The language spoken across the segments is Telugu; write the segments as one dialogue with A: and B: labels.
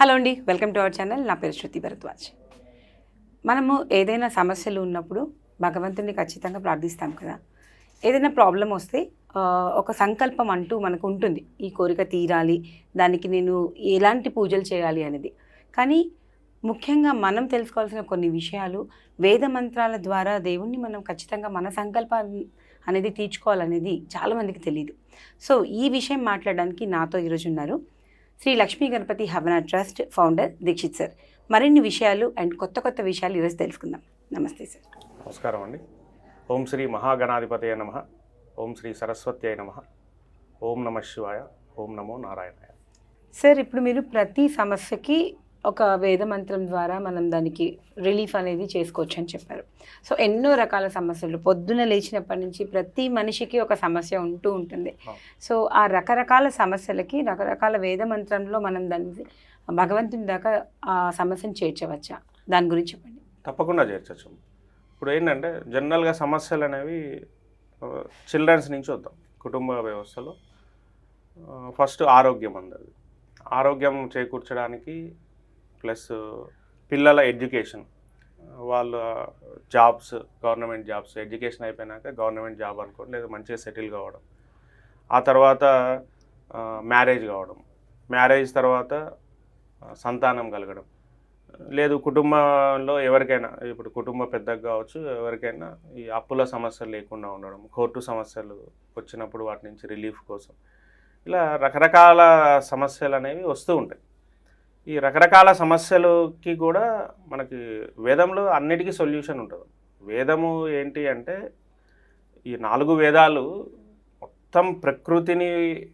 A: హలో అండి వెల్కమ్ టు అవర్ ఛానల్. నా పేరు శృతి భరద్వాజ్. మనము ఏదైనా సమస్యలు ఉన్నప్పుడు భగవంతుని ఖచ్చితంగా ప్రార్థిస్తాం కదా. ఏదైనా ప్రాబ్లం వస్తే ఒక సంకల్పం అంటూ మనకు ఉంటుంది. ఈ కోరిక తీరాలి దానికి నేను ఎలాంటి పూజలు చేయాలి అనేది. కానీ ముఖ్యంగా మనం తెలుసుకోవాల్సిన కొన్ని విషయాలు వేద మంత్రాల ద్వారా దేవుణ్ణి మనం ఖచ్చితంగా మన సంకల్పాన్ని అనేది తీర్చుకోవాలనేది చాలామందికి తెలియదు సో ఈ విషయం మాట్లాడడానికి నాతో ఈరోజు ఉన్నారు Shri Lakshmi Ganapathi Havana trust founder Dikshit sir. మరిన్ని విషయాలు అండ్ కొత్త కొత్త విషయాలు ఈరోజు తెలుసుకుందాం. నమస్తే సార్.
B: నమస్కారం అండి. ఓం శ్రీ మహాగణాధిపతయ నమ. ఓం శ్రీ సరస్వత్యై నమ. ఓం నమ శివాయ. ఓం నమో నారాయణాయ.
A: సార్ ఇప్పుడు మీరు ప్రతి సమస్యకి ఒక వేద మంత్రం ద్వారా మనం దానికి రిలీఫ్ అనేది చేసుకోవచ్చు అని చెప్పారు. సో ఎన్నో రకాల సమస్యలు. పొద్దున లేచినప్పటి నుంచి ప్రతి మనిషికి ఒక సమస్య ఉంటూ ఉంటుంది. సో ఆ రకరకాల సమస్యలకి రకరకాల వేద మంత్రంలో మనం దాన్ని భగవంతుని దాకా ఆ సమస్యను చేర్చవచ్చా? దాని గురించి చెప్పండి.
B: తప్పకుండా చేర్చచ్చు. ఇప్పుడు ఏంటంటే జనరల్గా సమస్యలు అనేవి చిల్డ్రన్స్ నుంచి వద్దాం. కుటుంబ వ్యవస్థలో. ఫస్ట్ ఆరోగ్యం అందది ఆరోగ్యం చేకూర్చడానికి ప్లస్ పిల్లల ఎడ్యుకేషన్. వాళ్ళ జాబ్స్ గవర్నమెంట్ జాబ్స్ ఎడ్యుకేషన్ అయిపోయినాక గవర్నమెంట్ జాబ్ అనుకోండి లేదా మంచిగా సెటిల్ కావడం. ఆ తర్వాత మ్యారేజ్ కావడం. మ్యారేజ్ తర్వాత సంతానం కలగడం. లేదు కుటుంబంలో ఎవరికైనా ఇప్పుడు కుటుంబ పెద్దగా కావచ్చు ఎవరికైనా ఈ అప్పుల సమస్యలు లేకుండా ఉండడం కోర్టు సమస్యలు వచ్చినప్పుడు వాటి నుంచి రిలీఫ్ కోసం. ఇలా రకరకాల సమస్యలు అనేవి వస్తూ ఉంటాయి. ఈ రకరకాల సమస్యలకి కూడా మనకి వేదంలో అన్నిటికీ సొల్యూషన్ ఉంటుంది. వేదము ఏంటి అంటే ఈ నాలుగు వేదాలు మొత్తం ప్రకృతిని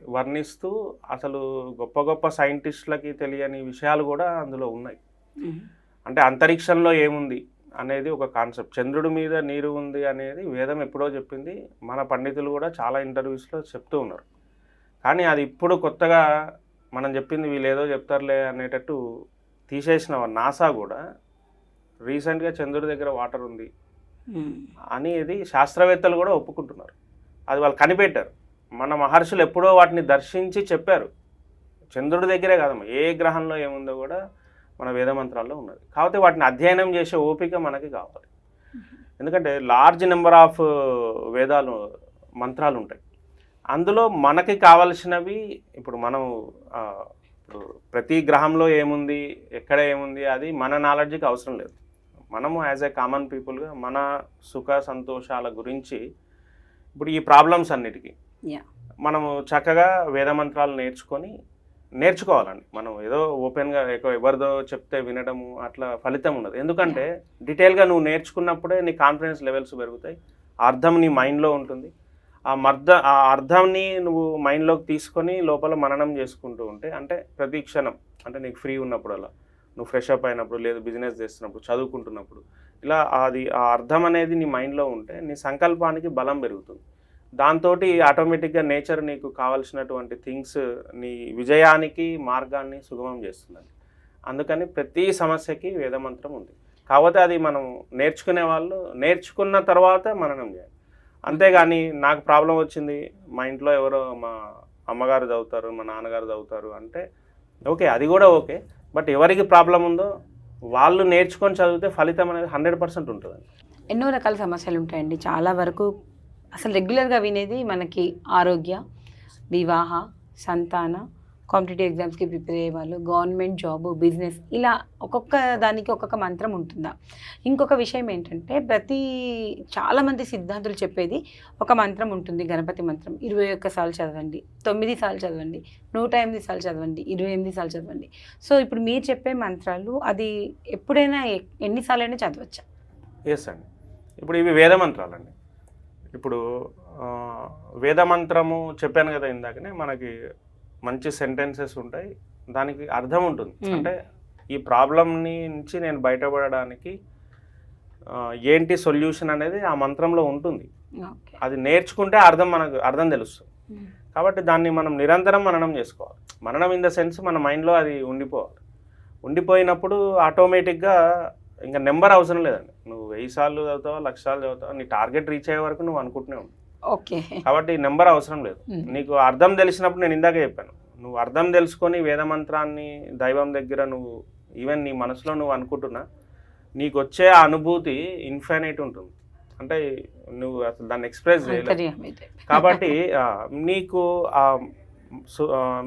B: వర్ణిస్తూ అసలు గొప్ప గొప్ప సైంటిస్టులకి తెలియని విషయాలు కూడా అందులో ఉన్నాయి. అంటే అంతరిక్షంలో ఏముంది అనేది ఒక కాన్సెప్ట్. చంద్రుడి మీద నీరు ఉంది అనేది వేదం ఎప్పుడో చెప్పింది. మన పండితులు కూడా చాలా ఇంటర్వ్యూస్లో చెప్తూ ఉన్నారు. కానీ అది ఇప్పుడు కొత్తగా మనం చెప్పింది వీళ్ళు ఏదో చెప్తారులే అనేటట్టు తీసేసిన నాసా కూడా రీసెంట్గా చంద్రుడి దగ్గర వాటర్ ఉంది అనేది శాస్త్రవేత్తలు కూడా ఒప్పుకుంటున్నారు. అది వాళ్ళు కనిపెట్టారు. మన మహర్షులు ఎప్పుడో వాటిని దర్శించి చెప్పారు. చంద్రుడి దగ్గరే కాదమ్మా ఏ గ్రహంలో ఏముందో కూడా మన వేదమంత్రాల్లో ఉన్నది. కాకపోతే వాటిని అధ్యయనం చేసే ఓపిక మనకి కావాలి. ఎందుకంటే లార్జ్ నెంబర్ ఆఫ్ వేదాలు మంత్రాలు ఉంటాయి. అందులో మనకి కావలసినవి ఇప్పుడు మనం ఇప్పుడు ప్రతి గ్రహంలో ఏముంది ఎక్కడ ఏముంది అది మన నాలెడ్జ్కి అవసరం లేదు. మనము యాజ్ ఏ కామన్ పీపుల్గా మన సుఖ సంతోషాల గురించి ఇప్పుడు ఈ ప్రాబ్లమ్స్ అన్నిటికీ. మనము చక్కగా వేద మంత్రాలు నేర్చుకొని నేర్చుకోవాలండి. మనం ఏదో ఓపెన్గా ఎక్కువ ఎవరిదో చెప్తే వినడము అట్లా ఫలితం ఉండదు. ఎందుకంటే డీటెయిల్గా నువ్వు నేర్చుకున్నప్పుడే నీ కాన్ఫిడెన్స్ లెవెల్స్ పెరుగుతాయి. అర్థం నీ మైండ్లో ఉంటుంది. ఆ మర్ద ఆ అర్థాన్ని నువ్వు మైండ్లోకి తీసుకొని లోపల మననం చేసుకుంటూ ఉంటే అంటే ప్రతి క్షణం అంటే నీకు ఫ్రీ ఉన్నప్పుడు అలా నువ్వు ఫ్రెష్ అప్ అయినప్పుడు లేదు బిజినెస్ చేస్తున్నప్పుడు చదువుకుంటున్నప్పుడు ఇలా అది ఆ అర్థం అనేది నీ మైండ్లో ఉంటే నీ సంకల్పానికి బలం పెరుగుతుంది. దాంతో ఆటోమేటిక్గా నేచర్ నీకు కావలసినటువంటి థింగ్స్ నీ విజయానికి మార్గాన్ని సుగమం చేస్తుంది అందుకని ప్రతి సమస్యకి వేదమంత్రం ఉంది. కాకపోతే అది మనం నేర్చుకునే వాళ్ళు నేర్చుకున్న తర్వాత మననం చేయాలి. అంతేగాని నాకు ప్రాబ్లం వచ్చింది. మా ఇంట్లో ఎవరో మా అమ్మగారు చదువుతారు మా నాన్నగారు చదువుతారు అంటే ఓకే అది కూడా ఓకే. బట్ ఎవరికి ప్రాబ్లం ఉందో వాళ్ళు నేర్చుకొని చదివితే ఫలితం అనేది హండ్రెడ్ పర్సెంట్ ఉంటుందండి.
A: ఎన్నో రకాల సమస్యలు ఉంటాయండి. చాలా వరకు అసలు రెగ్యులర్గా వినేది మనకి ఆరోగ్య వివాహ సంతాన కాంపిటేటివ్ ఎగ్జామ్స్కి ప్రిపేర్ అయ్యే వాళ్ళు గవర్నమెంట్ జాబ్ బిజినెస్ ఇలా ఒక్కొక్క దానికి ఒక్కొక్క మంత్రం ఉంటుందా? ఇంకొక విషయం ఏంటంటే ప్రతి చాలామంది సిద్ధాంతులు చెప్పేది ఒక మంత్రం ఉంటుంది గణపతి మంత్రం. ఇరవై ఒక్క సార్లు చదవండి తొమ్మిది సార్లు చదవండి నూట ఎనిమిది సార్లు చదవండి ఇరవై ఎనిమిది సార్లు చదవండి. సో ఇప్పుడు మీరు చెప్పే మంత్రాలు అది ఎప్పుడైనా ఎన్నిసార్లైనా చదవచ్చా?
B: ఎస్ అండి. ఇప్పుడు ఇవి వేద మంత్రాలండి. ఇప్పుడు వేద మంత్రము చెప్పాను కదా ఇందాకనే మనకి మంచి సెంటెన్సెస్ ఉంటాయి. దానికి అర్థం ఉంటుంది. అంటే ఈ ప్రాబ్లం నుంచి నేను బయటపడడానికి ఏంటి సొల్యూషన్ అనేది ఆ మంత్రంలో ఉంటుంది. అది నేర్చుకుంటే అర్థం మనకు అర్థం తెలుస్తుంది. కాబట్టి దాన్ని మనం నిరంతరం మననం చేసుకోవాలి. మననం ఇన్ ద సెన్స్ మన మైండ్లో అది ఉండిపోవాలి. ఉండిపోయినప్పుడు ఆటోమేటిక్గా ఇంకా నెంబర్ అవసరం లేదండి. నువ్వు వెయ్యి సార్లు చదువుతావా లక్ష సార్లు చదువుతావా నీ టార్గెట్ రీచ్ అయ్యే వరకు నువ్వు అనుకుంటూనే ఉంటావు
A: ఓకే.
B: కాబట్టి నెంబర్ అవసరం లేదు. నీకు అర్థం తెలిసినప్పుడు నేను ఇందాక చెప్పాను. నువ్వు అర్థం తెలుసుకొని వేదమంత్రాన్ని దైవం దగ్గర నువ్వు ఈవెన్ నీ మనసులో నువ్వు అనుకుంటున్నా నీకు వచ్చే ఆ అనుభూతి ఇన్ఫైనైట్ ఉంటుంది. అంటే నువ్వు అసలు దాన్ని ఎక్స్ప్రెస్
A: అంతర్యామైతే.
B: కాబట్టి నీకు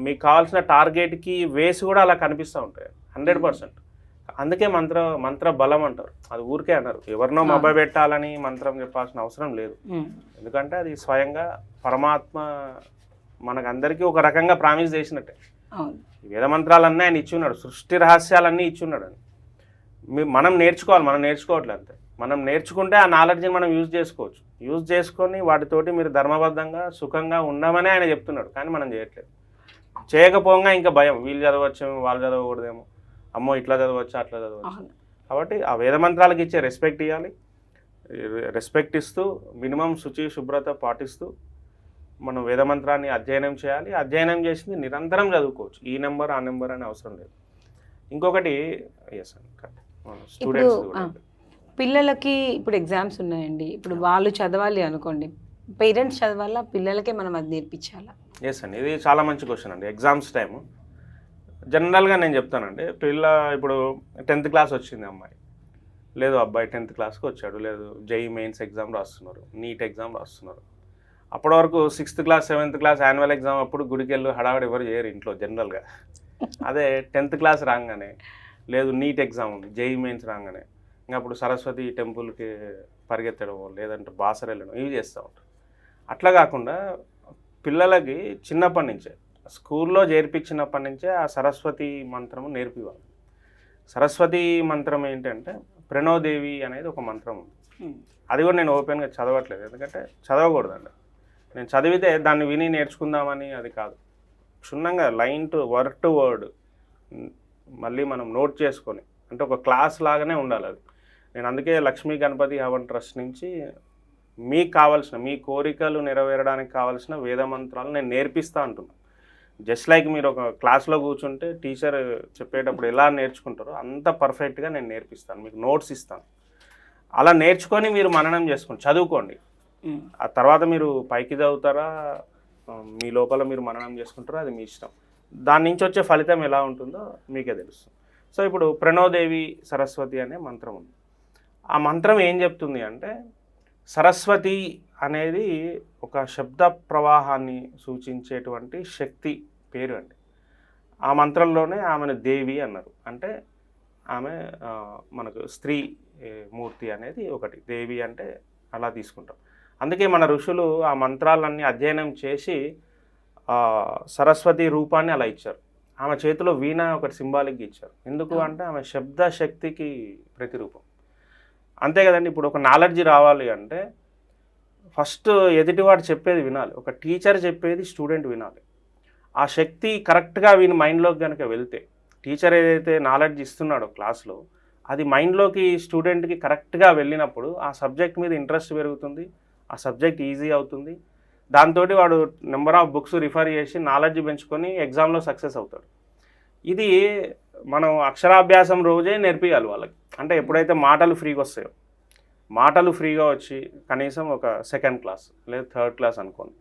B: మీకు కావాల్సిన టార్గెట్కి వేస్ కూడా అలా కనిపిస్తూ ఉంటాయి. హండ్రెడ్ పర్సెంట్ అందుకే మంత్ర మంత్ర బలం అంటారు. అది ఊరికే అన్నారు. ఎవరినో. మభ్య పెట్టాలని మంత్రం చెప్పాల్సిన అవసరం లేదు. ఎందుకంటే అది స్వయంగా పరమాత్మ మనకు అందరికీ ఒక రకంగా ప్రామిస్ చేసినట్టే. వేద మంత్రాలన్నీ ఆయన ఇచ్చున్నాడు. సృష్టి రహస్యాలన్నీ ఇచ్చున్నాడు అని మనం నేర్చుకోవాలి మనం నేర్చుకోవట్లేదు అంతే. మనం నేర్చుకుంటే ఆ నాలెడ్జ్ని మనం యూజ్ చేసుకోవచ్చు. యూజ్ చేసుకొని వాటితోటి మీరు ధర్మబద్ధంగా సుఖంగా ఉండమని ఆయన చెప్తున్నాడు. కానీ మనం చేయట్లేదు. చేయకపోగా ఇంకా భయం. వీళ్ళు చదవచ్చేమో వాళ్ళు చదవకూడదేమో. అమ్మో ఇట్లా చదవచ్చు అట్లా చదవచ్చు. కాబట్టి ఆ వేద మంత్రాలకు ఇచ్చే రెస్పెక్ట్ ఇవ్వాలి రెస్పెక్ట్ ఇస్తూ మినిమం శుచి శుభ్రత పాటిస్తూ మనం వేద మంత్రాన్ని అధ్యయనం చేయాలి. అధ్యయనం చేసింది నిరంతరం చదువుకోవచ్చు. ఈ నెంబర్ ఆ నెంబర్ అని అవసరం లేదు. ఇంకొకటి ఎస్ అండి స్టూడెంట్స్
A: పిల్లలకి ఇప్పుడు ఎగ్జామ్స్ ఉన్నాయండి. ఇప్పుడు వాళ్ళు చదవాలి అనుకోండి పేరెంట్స్ చదవాలా పిల్లలకే మనం అది నేర్పించాలా?
B: ఎస్ అండి ఇది చాలా మంచి క్వశ్చన్ అండి. ఎగ్జామ్స్ టైము జనరల్గా నేను చెప్తానండి. పిల్ల ఇప్పుడు టెన్త్ క్లాస్ వచ్చింది అమ్మాయి. లేదు అబ్బాయి టెన్త్ క్లాస్కి వచ్చాడు. లేదు జేఈ మెయిన్స్ ఎగ్జామ్ రాస్తున్నారు. నీట్ ఎగ్జామ్ రాస్తున్నారు. అప్పటి వరకు sixth class seventh class annual exam అప్పుడు గుడికి వెళ్ళి హడావిడి ఎవరు చేయరు ఇంట్లో జనరల్గా. అదే టెన్త్ క్లాస్ రాగానే లేదు నీట్ ఎగ్జామ్ ఉంది జేఈ మెయిన్స్ రాగానే. ఇంకా అప్పుడు సరస్వతి టెంపుల్కి పరిగెత్తడము లేదంటే బాసర వెళ్ళడం ఇవి చేస్తూ ఉంటారు. అట్లా కాకుండా పిల్లలకి చిన్నప్పటి నుంచే స్కూల్లో చేర్పించినప్పటి నుంచే ఆ సరస్వతి మంత్రము నేర్పివ్వాలి. సరస్వతి మంత్రం ఏంటంటే ప్రణోదేవి అనేది ఒక మంత్రం ఉంది. అది కూడా నేను ఓపెన్గా చదవట్లేదు ఎందుకంటే చదవకూడదండి. నేను చదివితే దాన్ని విని నేర్చుకుందామని అది కాదు. క్షుణ్ణంగా line to word to word మళ్ళీ మనం నోట్ చేసుకొని అంటే ఒక క్లాస్ లాగానే ఉండాలి అది. నేను అందుకే లక్ష్మీ గణపతి హవన్ ట్రస్ట్ నుంచి మీకు కావాల్సిన మీ కోరికలు నెరవేరడానికి కావాల్సిన వేద మంత్రాలు నేను నేర్పిస్తా అంటున్నాను జస్ట్ లైక్ మీరు ఒక క్లాస్లో కూర్చుంటే టీచర్ చెప్పేటప్పుడు ఎలా నేర్చుకుంటారో అంత పర్ఫెక్ట్గా నేను నేర్పిస్తాను మీకు నోట్స్ ఇస్తాను. అలా నేర్చుకొని మీరు మననం చేసుకోండి చదువుకోండి. ఆ తర్వాత మీరు పైకి చదువుతారా? మీ లోపల మీరు మననం చేసుకుంటారా? అది మీ ఇష్టం. దాని నుంచి వచ్చే ఫలితం ఎలా ఉంటుందో మీకే తెలుస్తుంది. సో ఇప్పుడు ప్రణోదేవి సరస్వతి అనే మంత్రం ఉంది. ఆ మంత్రం ఏం చెప్తుంది అంటే సరస్వతి అనేది ఒక శబ్ద ప్రవాహాన్ని సూచించేటువంటి శక్తి పేరు అండి. ఆ మంత్రంలోనే ఆమెను దేవి అన్నారు. అంటే ఆమె మనకు స్త్రీ మూర్తి అనేది ఒకటి. దేవి అంటే అలా తీసుకుంటాం. అందుకే మన ఋషులు ఆ మంత్రాలన్నీ అధ్యయనం చేసి సరస్వతి రూపాన్ని అలా ఇచ్చారు. ఆమె చేతిలో వీణ ఒకటి సింబాలిక్గా ఇచ్చారు. ఎందుకు అంటే ఆమె శబ్ద శక్తికి ప్రతిరూపం. అంతే కదండి ఇప్పుడు ఒక నాలెడ్జ్ రావాలి అంటే ఫస్ట్ ఎదుటివాడు చెప్పేది వినాలి. ఒక టీచర్ చెప్పేది స్టూడెంట్ వినాలి. ఆ శక్తి కరెక్ట్గా వీని మైండ్లోకి కనుక వెళ్తే టీచర్ ఏదైతే నాలెడ్జ్ ఇస్తున్నాడో క్లాస్లో అది మైండ్లోకి స్టూడెంట్కి కరెక్ట్గా వెళ్ళినప్పుడు ఆ సబ్జెక్ట్ మీద ఇంట్రెస్ట్ పెరుగుతుంది ఆ సబ్జెక్ట్ ఈజీ అవుతుంది. దాంతో వాడు నెంబర్ ఆఫ్ బుక్స్ రిఫర్ చేసి నాలెడ్జ్ పెంచుకొని ఎగ్జామ్లో సక్సెస్ అవుతాడు. ఇది మనం అక్షరాభ్యాసం రోజే నేర్పియాలి వాళ్ళకి. అంటే ఎప్పుడైతే మాటలు ఫ్రీగా వస్తాయో మాటలు ఫ్రీగా వచ్చి కనీసం ఒక సెకండ్ క్లాస్ లేదా థర్డ్ క్లాస్ అనుకోండి.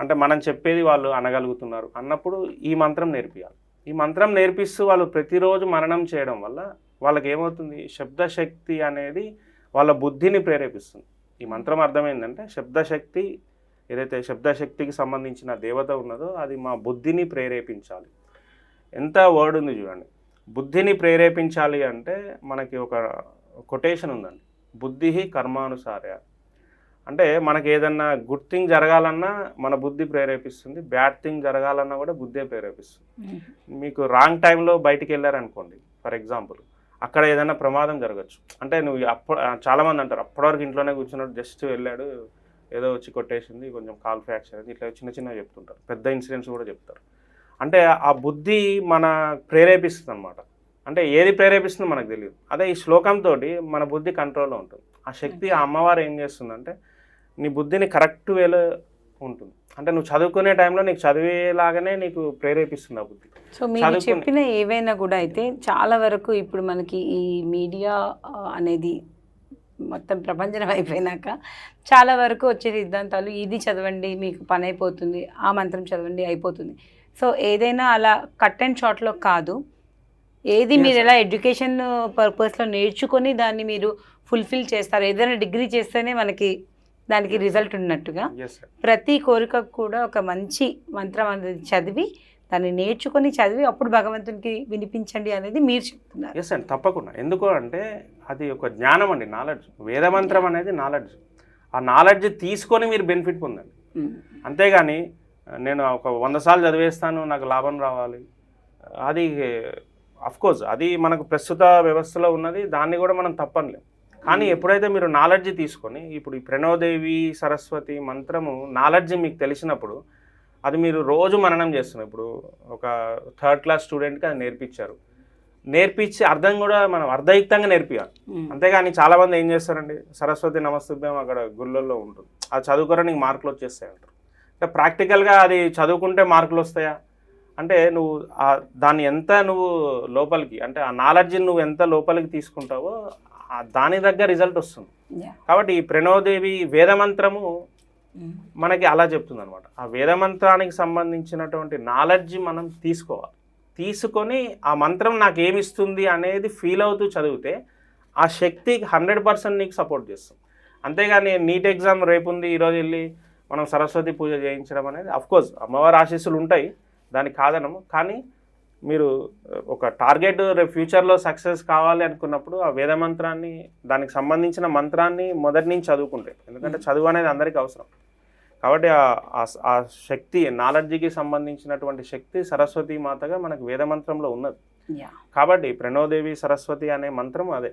B: అంటే మనం చెప్పేది వాళ్ళు అనగలుగుతున్నారు. అన్నప్పుడు ఈ మంత్రం నేర్పియాలి. ఈ మంత్రం నేర్పిస్తూ వాళ్ళు ప్రతిరోజు మననం చేయడం వల్ల వాళ్ళకి ఏమవుతుంది శబ్దశక్తి అనేది వాళ్ళ బుద్ధిని ప్రేరేపిస్తుంది. ఈ మంత్రం అర్థమైందంటే శబ్దశక్తి ఏదైతే శబ్దశక్తికి సంబంధించిన దేవత ఉన్నదో అది మా బుద్ధిని ప్రేరేపించాలి. ఎంత వర్డ్ ఉంది చూడండి. బుద్ధిని ప్రేరేపించాలి అంటే మనకి ఒక కొటేషన్ ఉందండి. బుద్ధి కర్మానుసార అంటే మనకి ఏదన్నా గుడ్ థింగ్ జరగాలన్నా మన బుద్ధి ప్రేరేపిస్తుంది బ్యాడ్ థింగ్ జరగాలన్నా కూడా బుద్ధే ప్రేరేపిస్తుంది. మీకు రాంగ్ టైంలో బయటికి వెళ్ళారనుకోండి ఫర్ ఎగ్జాంపుల్ అక్కడ ఏదైనా ప్రమాదం జరగచ్చు. అంటే నువ్వు అప్పుడు చాలామంది అంటారు అప్పటివరకు ఇంట్లోనే కూర్చున్నాడు జస్ట్ వెళ్ళాడు ఏదో వచ్చి కొట్టేసింది కొంచెం కాల్ ఫ్రాక్చర్ అయింది ఇట్లా చిన్న చిన్నవి చెప్తుంటారు పెద్ద ఇన్సిడెంట్స్ కూడా చెప్తారు. అంటే ఆ బుద్ధి మన ప్రేరేపిస్తుంది అనమాట అంటే ఏది ప్రేరేపిస్తుందో మనకు తెలియదు. అదే ఈ శ్లోకంతో మన బుద్ధి కంట్రోల్లో ఉంటుంది. ఆ శక్తి ఆ అమ్మవారు ఏం చేస్తుందంటే నీ బుద్ధిని కరెక్ట్ వేలో ఉంటుంది. అంటే నువ్వు చదువుకునే టైంలో నీకు చదివేలాగానే నీకు ప్రేరేపిస్తుంది ఆ బుద్ధి.
A: సో మీరు చెప్పిన ఏవైనా కూడా అయితే చాలా వరకు ఇప్పుడు మనకి ఈ మీడియా అనేది మొత్తం ప్రపంచం అయిపోయినాక చాలా వరకు వచ్చే సిద్ధాంతాలు ఇది చదవండి మీకు పని అయిపోతుంది ఆ మంత్రం చదవండి అయిపోతుంది. సో ఏదైనా అలా కట్ అండ్ షార్ట్లో కాదు. ఏది మీరు ఎలా ఎడ్యుకేషన్ పర్పస్లో నేర్చుకొని దాన్ని మీరు ఫుల్ఫిల్ చేస్తారు ఏదైనా డిగ్రీ చేస్తేనే మనకి దానికి రిజల్ట్ ఉన్నట్టుగా ప్రతి కోరికకు కూడా ఒక మంచి మంత్రం అనేది చదివి దాన్ని నేర్చుకొని చదివి అప్పుడు భగవంతునికి వినిపించండి అనేది మీరు చెప్తున్నారు.
B: ఎస్ అండి తప్పకుండా. ఎందుకు అంటే అది ఒక జ్ఞానం అండి నాలెడ్జ్ వేదమంత్రం అనేది నాలెడ్జ్ ఆ నాలెడ్జ్ తీసుకొని మీరు బెనిఫిట్ పొందండి.
A: ఉమ్.
B: అంతేగాని నేను ఒక వంద సార్లు చదివేస్తాను నాకు లాభం రావాలి. అది కోర్స్ అది మనకు ప్రస్తుత వ్యవస్థలో ఉన్నది దాన్ని కూడా మనం తప్పనిలేం. కానీ ఎప్పుడైతే మీరు నాలెడ్జ్ తీసుకొని ఇప్పుడు ఈ ప్రణోదేవి సరస్వతి మంత్రము నాలెడ్జ్ మీకు తెలిసినప్పుడు అది మీరు రోజు మననం చేస్తున్నారు. ఇప్పుడు ఒక థర్డ్ క్లాస్ స్టూడెంట్కి అది నేర్పించారు. నేర్పించి అర్థం కూడా మనం అర్థయుక్తంగా నేర్పియాలి.
A: ఉమ్.
B: అంతేగాని చాలామంది ఏం చేస్తారండి? సరస్వతి నమస్తుభ్యం అక్కడ గుళ్ళల్లో ఉంటుంది. అది చదువుకోరా నీకు మార్కులు వచ్చేస్తాయి అంటారు అంటే ప్రాక్టికల్గా అది చదువుకుంటే మార్కులు వస్తాయా? అంటే నువ్వు ఆ దాన్ని ఎంత నువ్వు లోపలికి అంటే ఆ నాలెడ్జ్ని నువ్వు ఎంత లోపలికి తీసుకుంటావో ఆ దాని దగ్గర రిజల్ట్ వస్తుంది. కాబట్టి ఈ ప్రణోదేవి వేదమంత్రము
A: ఉమ్.
B: మనకి అలా చెప్తుంది అనమాట ఆ వేదమంత్రానికి సంబంధించినటువంటి నాలెడ్జ్ మనం తీసుకోవాలి. తీసుకొని ఆ మంత్రం నాకు ఏమిస్తుంది అనేది ఫీల్ అవుతూ చదివితే ఆ శక్తి హండ్రెడ్ పర్సెంట్ నీకు సపోర్ట్ చేస్తుంది. అంతేగాని నీట్ ఎగ్జామ్ రేపు ఉంది ఈరోజు వెళ్ళి మనం సరస్వతి పూజ చేయించడం అనేది కోర్స్ అమ్మవారి ఆశీస్సులు ఉంటాయి. దానికి కాదనము. కానీ మీరు ఒక టార్గెట్ రేపు ఫ్యూచర్లో సక్సెస్ కావాలి అనుకున్నప్పుడు ఆ వేద మంత్రాన్ని దానికి సంబంధించిన మంత్రాన్ని మొదటి నుంచి చదువుకుంటే ఎందుకంటే చదువు అనేది అందరికీ అవసరం. కాబట్టి ఆ- శక్తి నాలెడ్జ్కి సంబంధించినటువంటి శక్తి సరస్వతి మాతగా మనకు వేద మంత్రంలో ఉన్నది. కాబట్టి ప్రణోదేవి సరస్వతి అనే మంత్రం అదే.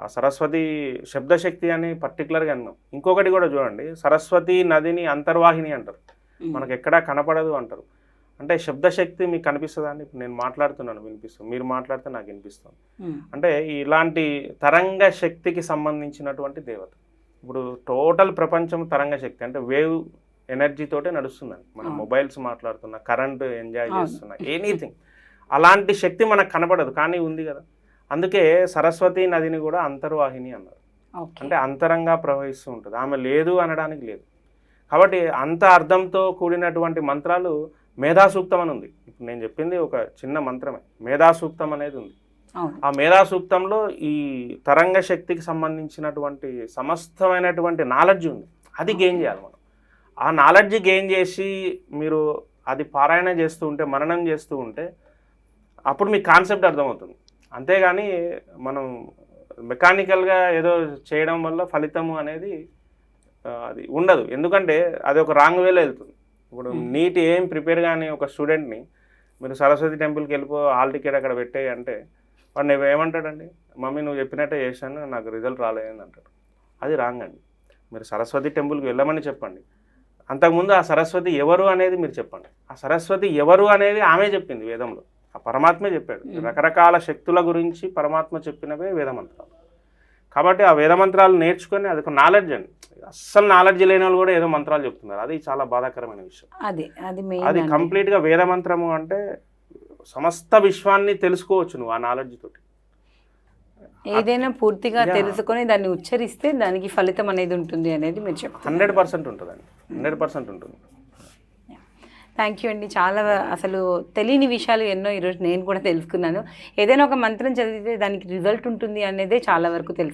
B: ఆ సరస్వతి శబ్దశక్తి అని పర్టికులర్గా అన్నాం. ఇంకొకటి కూడా చూడండి సరస్వతి నదిని అంతర్వాహిని అంటారు. మనకు ఎక్కడా కనపడదు అంటారు. అంటే శబ్దశక్తి మీకు కనిపిస్తుందా అండి? ఇప్పుడు నేను మాట్లాడుతున్నాను వినిపిస్తుంది. మీరు మాట్లాడితే నాకు వినిపిస్తుంది. అంటే ఇలాంటి తరంగ శక్తికి సంబంధించినటువంటి దేవత. ఇప్పుడు టోటల్ ప్రపంచం తరంగ శక్తి అంటే వేవ్ ఎనర్జీతోటే నడుస్తుందండి. మనం. మొబైల్స్ మాట్లాడుతున్నా కరెంట్ ఎంజాయ్. చేస్తున్నా ఎనీథింగ్. అలాంటి శక్తి మనకు కనపడదు కానీ ఉంది కదా. అందుకే సరస్వతి నదిని కూడా అంతర్వాహిని అన్నారు. అంటే అంతరంగా ప్రవహిస్తూ ఉంటుంది. ఆమె లేదు అనడానికి లేదు. కాబట్టి అంత అర్థంతో కూడినటువంటి మంత్రాలు మేధాసూక్తం అని ఉంది ఇప్పుడు నేను చెప్పింది ఒక చిన్న మంత్రమే. మేధాసూక్తం అనేది ఉంది. ఆ మేధాసూక్తంలో ఈ తరంగ శక్తికి సంబంధించినటువంటి సమస్తమైనటువంటి నాలెడ్జ్ ఉంది. అది గెయిన్ చేయాలి మనం. ఆ నాలెడ్జ్ గెయిన్ చేసి మీరు అది పారాయణ చేస్తూ ఉంటే మననం చేస్తూ ఉంటే అప్పుడు మీకు కాన్సెప్ట్ అర్థమవుతుంది. అంతేగాని మనం మెకానికల్గా ఏదో చేయడం వల్ల ఫలితము అనేది అది ఉండదు. ఎందుకంటే అది ఒక రాంగ్ వేలో వెళ్తుంది. ఇప్పుడు. నీట్ ఏం ప్రిపేర్ కానీ ఒక స్టూడెంట్ని మీరు సరస్వతి టెంపుల్కి వెళ్ళిపో హాల్ టికెట్ అక్కడ పెట్టేయి అంటే వాడు నువ్వు ఏమంటాడండి? మమ్మీ నువ్వు చెప్పినట్టే చేశాను నాకు రిజల్ట్ రాలేదని అంటాడు. అది రాంగ్ అండి. మీరు సరస్వతి టెంపుల్కి వెళ్ళమని చెప్పండి. అంతకుముందు ఆ సరస్వతి ఎవరు అనేది మీరు చెప్పండి. ఆ సరస్వతి ఎవరు అనేది ఆమె చెప్పింది వేదంలో. ఆ పరమాత్మే చెప్పాడు. రకరకాల శక్తుల గురించి పరమాత్మ చెప్పినవే వేదమంత్రాలు. కాబట్టి ఆ వేదమంత్రాలు నేర్చుకొని అది ఒక నాలెడ్జ్ అండి. అస్సలు నాలెడ్జ్ లేని వాళ్ళు కూడా ఏదో మంత్రాలు చెప్తున్నారు. అది చాలా బాధాకరమైన విషయం.
A: అది అది
B: అది కంప్లీట్గా వేదమంత్రము అంటే సమస్త విశ్వాన్ని తెలుసుకోవచ్చు నువ్వు ఆ నాలెడ్జ్ తోటి.
A: ఏదైనా పూర్తిగా. తెలుసుకొని దాన్ని ఉచ్చరిస్తే దానికి ఫలితం అనేది ఉంటుంది అనేది మీరు చెప్తారు
B: హండ్రెడ్ పర్సెంట్ ఉంటుందండి. హండ్రెడ్ పర్సెంట్ ఉంటుంది.
A: థ్యాంక్ యూ అండి. చాలా అసలు తెలియని విషయాలు ఎన్నో ఈరోజు నేను కూడా తెలుసుకున్నాను. ఏదైనా ఒక మంత్రం చదివితే దానికి రిజల్ట్ ఉంటుంది అనేదే చాలా వరకు తెలుసు